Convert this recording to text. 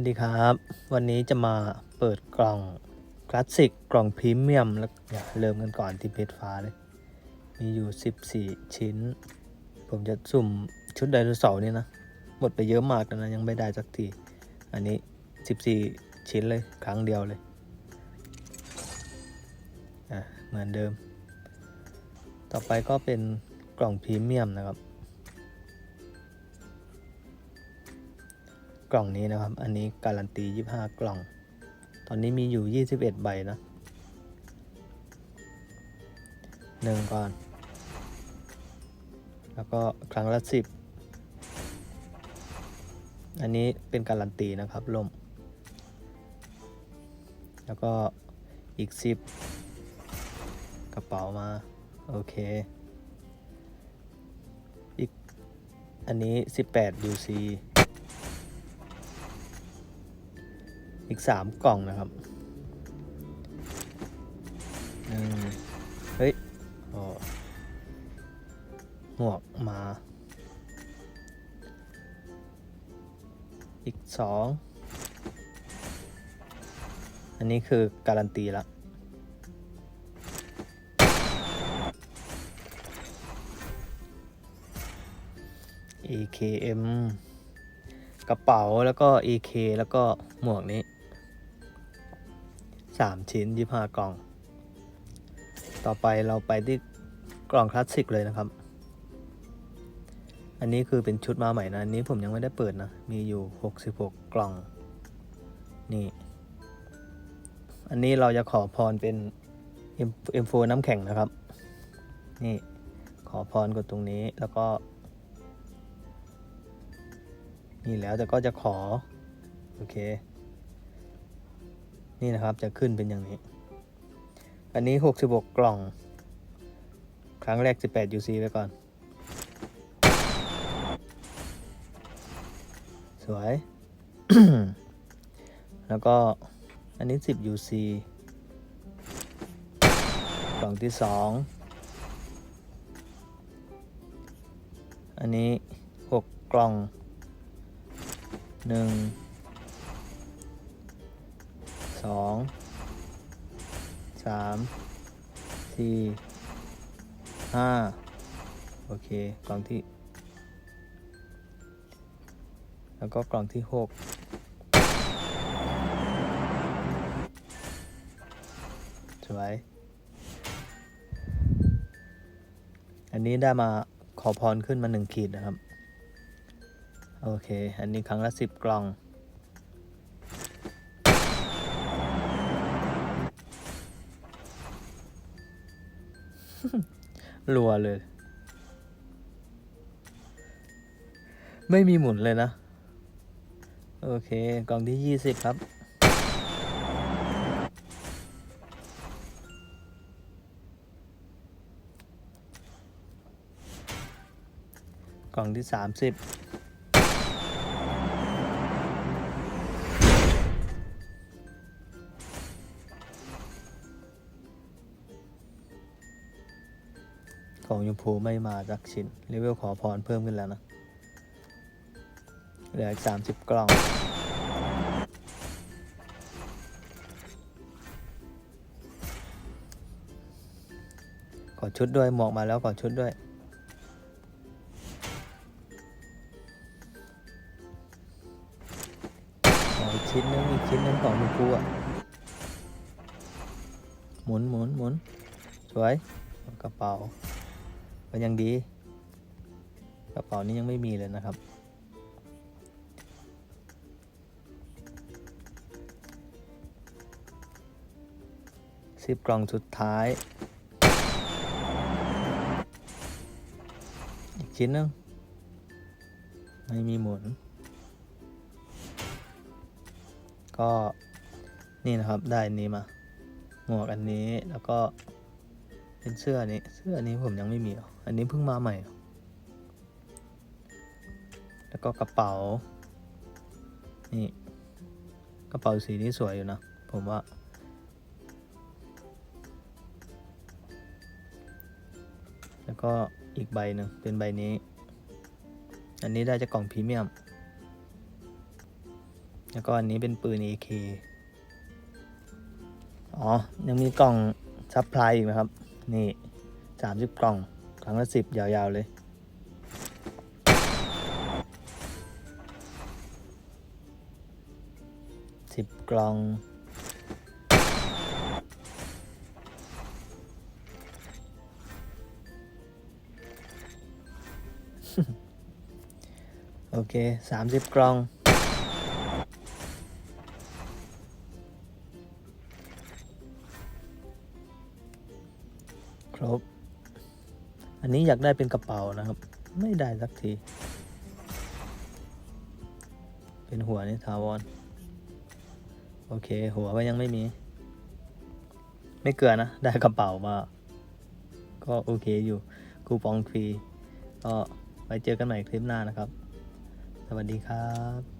สวัสดีครับ วันนี้จะมาเปิดกล่องคลาสสิกกล่องพรีเมียมแล้วเริ่มกันก่อนที่เพชรฟ้าเลย มีอยู่ 14 ชิ้น ผมจะสุ่มชุดไดโนเสาร์นี่นะ หมดไปเยอะมากแล้วนะ ยังไม่ได้สักที อันนี้ 14 ชิ้นเลย ครั้งเดียวเลย อะ เหมือนเดิม ต่อไปก็เป็นกล่องพรีเมียมนะครับ กล่องนี้นะครับ อันนี้การันตี 25 กล่อง ตอนนี้มีอยู่ 21 ใบนะหนึ่งก่อน แล้วก็ครั้งละ 10 อันนี้เป็นการันตีนะครับลม แล้วก็อีก 10 กระเป๋ามา โอเค อีก อันนี้ 18 UC อีกสามกล่องนะครับหนึ่งเฮ้ยโอ้หมวกมา อีกสองอันนี้คือการันตีละ AKM กระเป๋าแล้วก็ AK แล้วก็หมวกนี้ สามชิ้นยี่ห้ากล่อง ต่อไปเราไปที่กล่องคลาสสิกเลยนะครับ อันนี้คือเป็นชุดมาใหม่นะ อันนี้ผมยังไม่ได้เปิดนะ มีอยู่ 66 กล่อง นี่ อันนี้เราจะขอพรเป็น M4 น้ำแข็งนะครับ นี่ขอพรกดตรงนี้แล้วก็ นี่แล้วแต่ก็จะขอ โอเค นี่นะครับจะขึ้นเป็นอย่างนี้ อันนี้ 66 กล่อง ครั้งแรก 18 UC ไว้ก่อน สวย แล้วก็อันนี้ 10 UC กล่องที่ 2 อันนี้ 6 กล่อง 1 สองสามสี่ห้าโอเค กล่องที่ แล้วก็กล่องที่หกสวย อันนี้ได้มาขอพรขึ้นมาหนึ่งขีดนะครับ โอเค อันนี้ครั้งละสิบกล่อง รัวเลย ไม่มีหมุนเลยนะ โอเค กล่องที่ยี่สิบครับ กล่องที่สามสิบ ของยมพูไม่มาจากชิ้นเลเวลขอพรเพิ่มขึ้นแล้วนะเหลืออีกสามสิบกล่อง ขอชุดด้วยหมวกมาแล้วขอชุดด้วยอีกชิ้นนึงอีกชิ้นนึงของยมพูอะหมุนหมุนหมุนสวยกระเป๋า ก็ยังดีกระเป๋านี้ยังไม่มีเลยนะครับ สิบกล่องสุดท้าย อีกชิ้นหนึง ไม่มีหมุน ก็นี่นะครับได้อันนี้มา หมวกอันนี้แล้วก็ เป็นเสื้ออันนี้ เสื้ออันนี้ผมยังไม่มีหรอกอันนี้เพิ่งมาใหม่ แล้วก็กระเป๋า นี่ กระเป๋าสีนี้สวยอยู่นะ ผมว่า แล้วก็อีกใบหนึ่งเป็นใบนี้ อันนี้ได้จากกล่องพรีเมียม แล้วก็อันนี้เป็นปืน AK อ๋อ ยังมีกล่องซัพพลายอีกนะครับ นี่สามสิบกล่อง ครั้งละสิบยาวๆเลย สิบกล่อง โอเคสามสิบกล่อง รบ อันนี้อยากได้เป็นกระเป๋านะครับ ไม่ได้สักที เป็นหัวนี่ถาวร โอเค หัวก็ยังไม่มี ไม่เกินนะ ได้กระเป๋ามา ก็โอเคอยู่ คูปองฟรี ก็ไว้เจอกันใหม่คลิปหน้านะครับ สวัสดีครับ